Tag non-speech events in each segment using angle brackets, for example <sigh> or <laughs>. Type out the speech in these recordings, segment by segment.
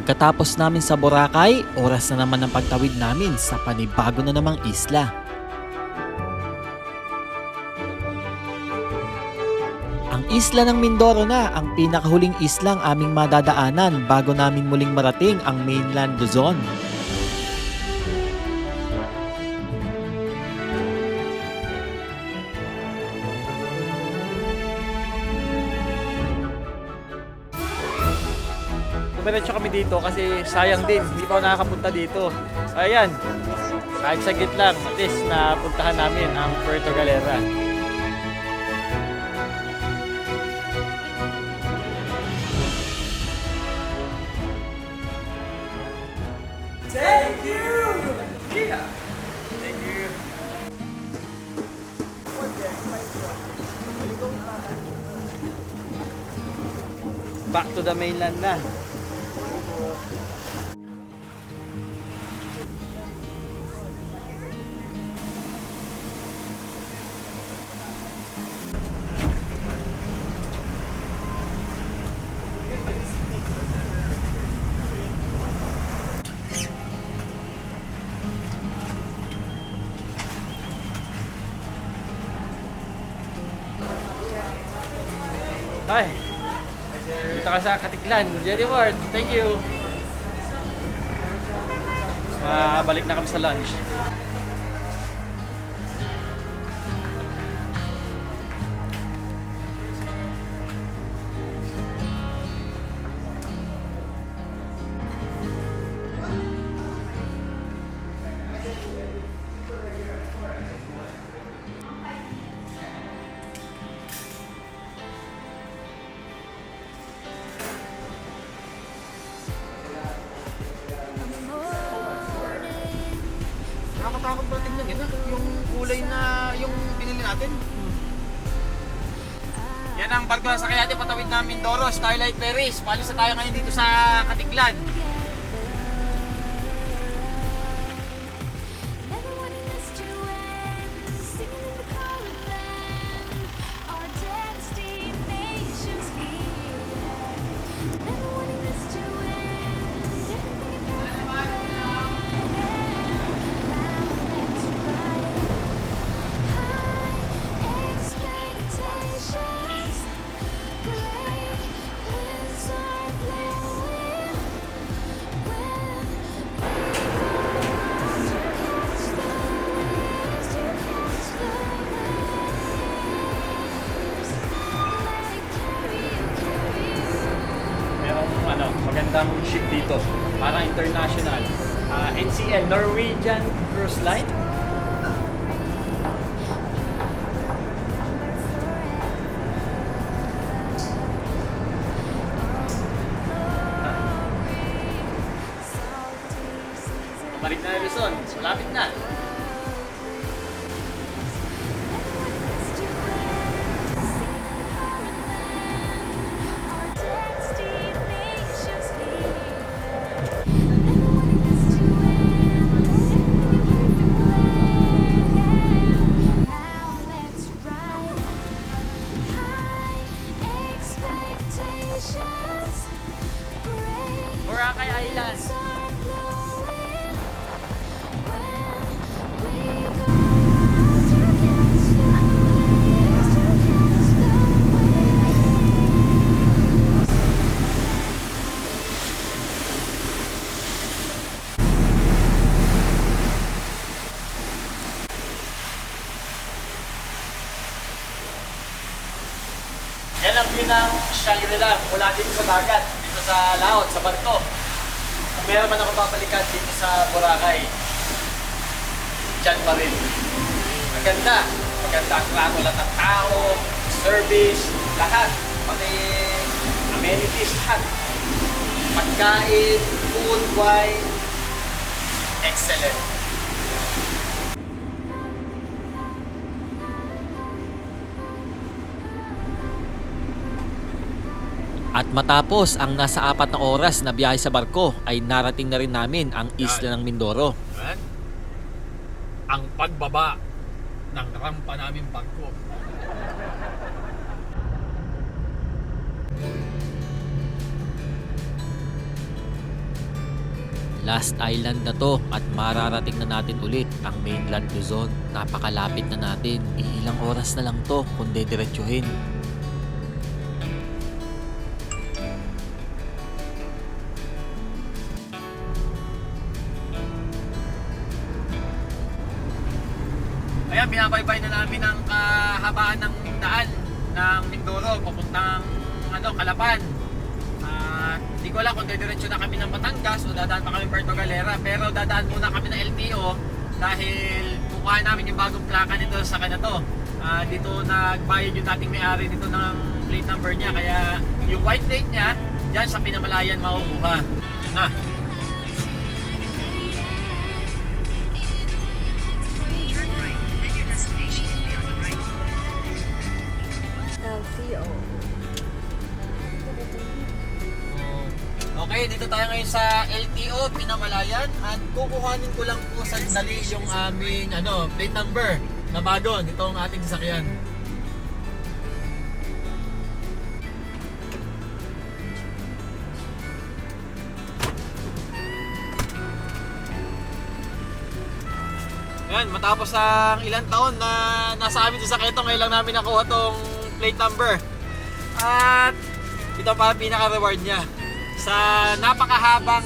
Pagkatapos namin sa Boracay, oras na naman ang pagtawid namin sa panibago na namang isla. Ang isla ng Mindoro na ang pinakahuling islang aming madadaanan bago namin muling marating ang mainland Luzon. Dumiretso kami dito kasi sayang din, hindi pa ako nakakapunta dito. Ayan, kahit saglit lang, at least napuntahan namin ang Puerto Galera. Thank you! Yeah. Thank you. Back to the mainland na. Ay, dito ka sa Katiklan. Jerry Ward, thank you. Ah, balik na kami sa lunch. Natin. Yan ang barko na sa kaya patawid na Mindoro, Starlight Ferries. Palis na tayo ngayon dito sa Katiklan. Dito. Parang international. Ah, NCL, Norwegian Cruise Line. Balik na Luzon. Malapit na. Dagat, dito sa laot, sa barko. Meron man ako papalikan dito sa Boracay, dyan pa rin. Maganda. Maganda ang trato lahat ng tao, service, lahat. Pati amenities, lahat. Pagkain, food, wine, excellent. At matapos ang nasa apat na oras na biyahe sa barko ay narating na rin namin ang isla ng Mindoro. Ang pagbaba ng rampa namin barko. Last island na to at mararating na natin ulit ang mainland Luzon. Napakalapit na natin. Ilang oras na lang to kung dediretsuhin. Ayan, binabaybay na namin ang kahabaan ng daan ng Mindoro papuntang ano, Calapan. At hindi ko alam kung didiretso na kami ng Batangas o dadaan pa kami Puerto Galera. Pero dadaan muna kami ng LTO dahil kukuha namin yung bagong plaka nito sa na to. Ah, dito nagbayad yung dating may-ari dito ng plate number niya. Kaya yung white plate niya, dyan sa Pinamalayan makukuha. Na, tayo ngayon sa LTO Pinamalayan at kukuhanin ko lang po sandali yung aming ano, plate number na bago nitong ating sasakyan. Yan, matapos ang ilang taon na nasa amin sa saketong, ngayon lang namin nakuha tong plate number. At ito pa pinaka-reward niya. Sa napakahabang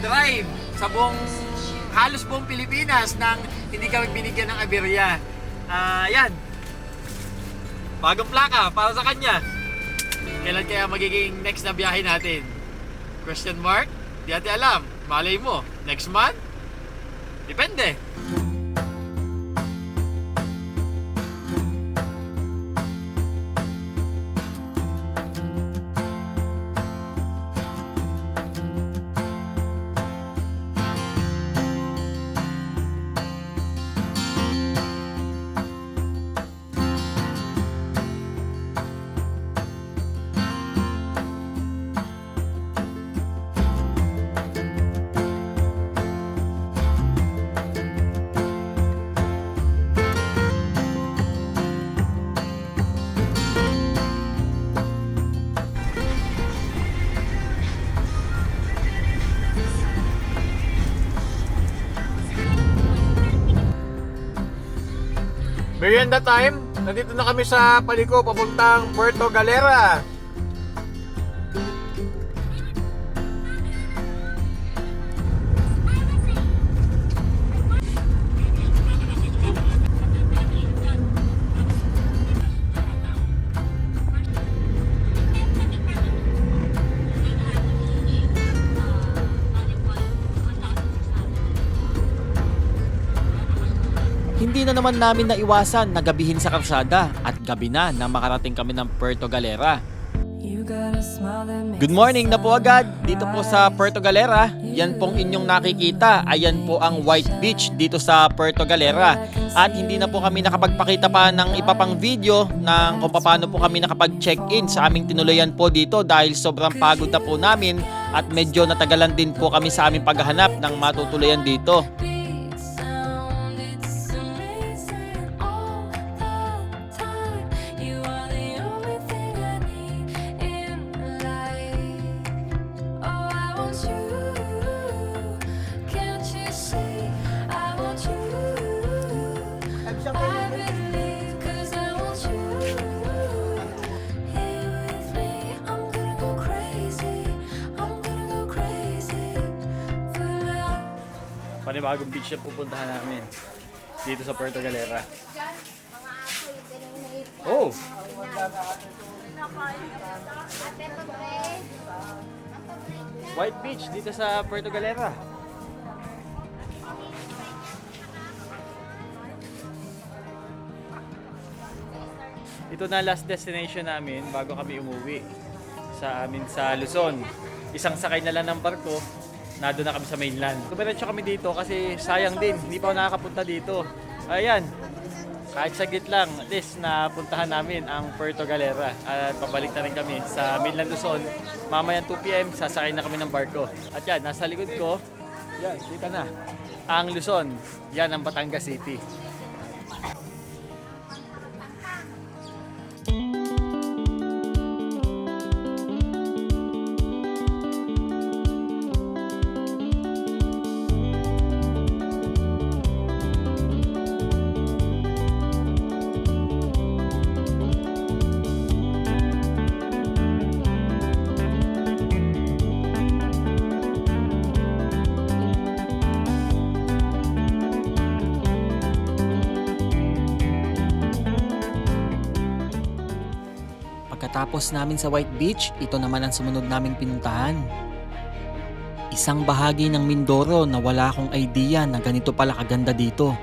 drive sa buong halos buong Pilipinas nang hindi kami binigyan ng aberya. Ah, yan. Bagong plaka para sa kanya. Kailan kaya magiging next na biyahe natin? Question mark? Di natin alam. Malay mo, next month? Depende. Merienda time. Nandito na kami sa paliko papuntang Puerto Galera. Na naman namin naiwasan na gabihin sa karsada at gabi na na makarating kami ng Puerto Galera. Good morning na po agad dito po sa Puerto Galera. Yan pong inyong nakikita. Ayan po ang White Beach dito sa Puerto Galera. At hindi na po kami nakapagpakita pa ng iba pang video ng kung paano po kami nakapag-check-in sa aming tinuluyan po dito dahil sobrang pagod na po namin at medyo natagalan din po kami sa aming paghahanap ng matutuluyan dito. Panibagong beach na pupuntahan namin. Dito sa Puerto Galera. Oh! White Beach dito sa Puerto Galera. Ito na last destination namin bago kami umuwi sa amin sa Luzon. Isang sakay na lang ng barko, nado na kami sa mainland. Dumiretso kami dito kasi sayang din, hindi pa ako nakakapunta dito. Ayan, kahit saglit lang, at least napuntahan namin ang Puerto Galera at pabalik na rin kami sa mainland Luzon. Mamayang 2pm, sasakay na kami ng barko. At yan, nasa likod ko, yan, kita na, ang Luzon. Yan ang Batangas City. Pagkatapos namin sa White Beach, ito naman ang sumunod naming pinuntahan. Isang bahagi ng Mindoro na wala akong idea na ganito pala kaganda dito.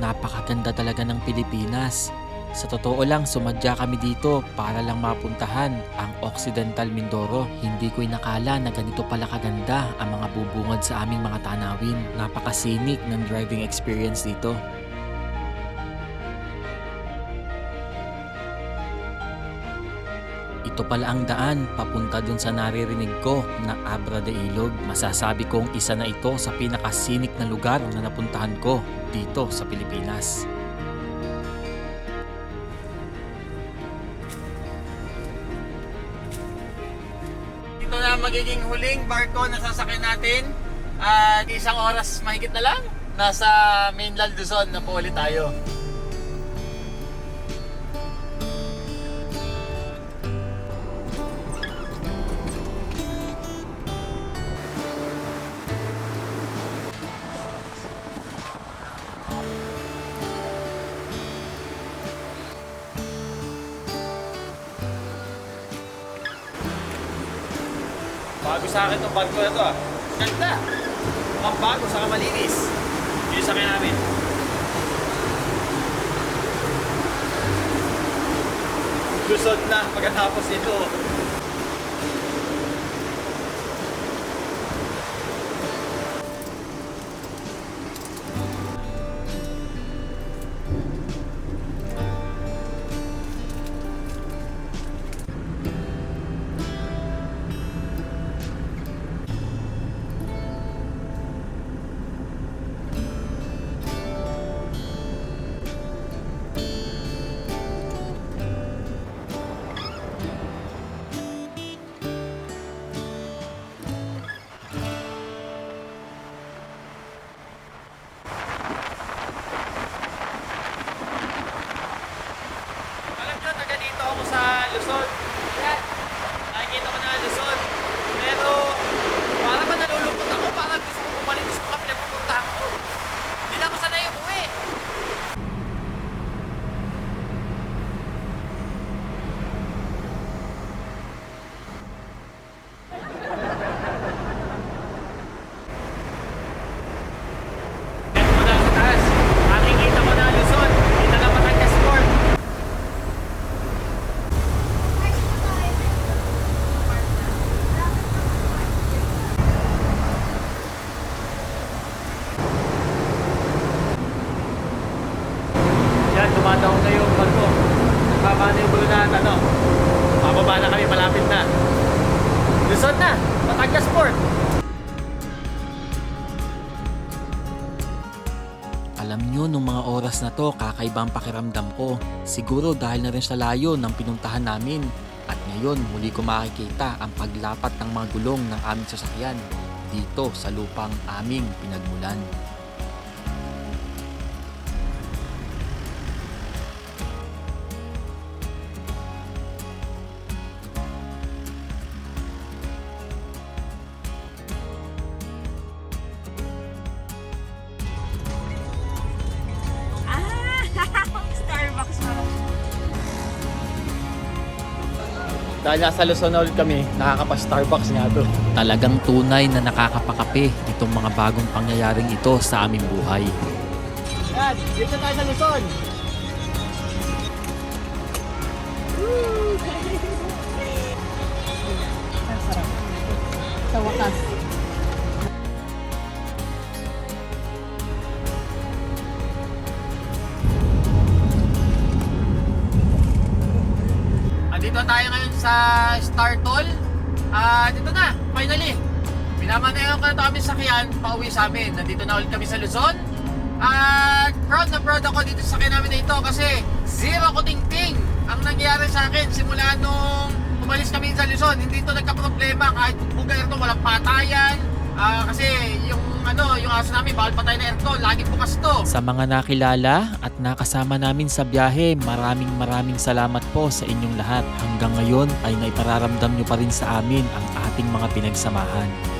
Napakaganda talaga ng Pilipinas. Sa totoo lang, sumadya kami dito para lang mapuntahan ang Occidental Mindoro. Hindi ko inakala na ganito pala kaganda ang mga bubungad sa aming mga tanawin. Napakasinik ng driving experience dito. Ito pala ang daan papunta dun sa naririnig ko na Abra de Ilog. Masasabi kong isa na ito sa pinakasinik na lugar na napuntahan ko dito sa Pilipinas. Ito na magiging huling barko na sasakyan natin. At isang oras mahigit na lang. Nasa mainland Luzon na po ulit tayo. Bago sa akin itong bag ko na to ah. Ganda! Ang bago, saka malinis. Yun sa kanya namin. Lusot na pagkatapos ito. Sa kakaiba ang pakiramdam ko. Siguro dahil na rin sa layo ng pinuntahan namin. At ngayon, muli ko makikita ang paglapat ng mga gulong ng aming sasakyan dito sa lupang aming pinagmulan. Dahil nasa Luzon na ulit kami, nakakapa-Starbucks nga to. Talagang tunay na nakakapakape itong mga bagong pangyayaring ito sa aming buhay. Yan, dito tayo sa Luzon. <laughs> Sa wakas. Andito tayo ngayon sa Star Toll. Ah, dito na, finally. Pinamanayan ko na ito kami sakyan, pauwi sa amin. Nandito na ulit kami sa Luzon. At proud na proud ako dito sa sakyan namin na ito kasi zero kuting-ting ang nangyari sa akin simula nung umalis kami sa Luzon. Hindi ito nagka-problema kahit buga ito, walang patayan. Ah, kasi yung ano, yung aso namin, bawal patay na aircon, lagi bukas to. Sa mga nakilala at nakasama namin sa biyahe, maraming maraming salamat po sa inyong lahat. Hanggang ngayon ay naipararamdam nyo pa rin sa amin ang ating mga pinagsamahan.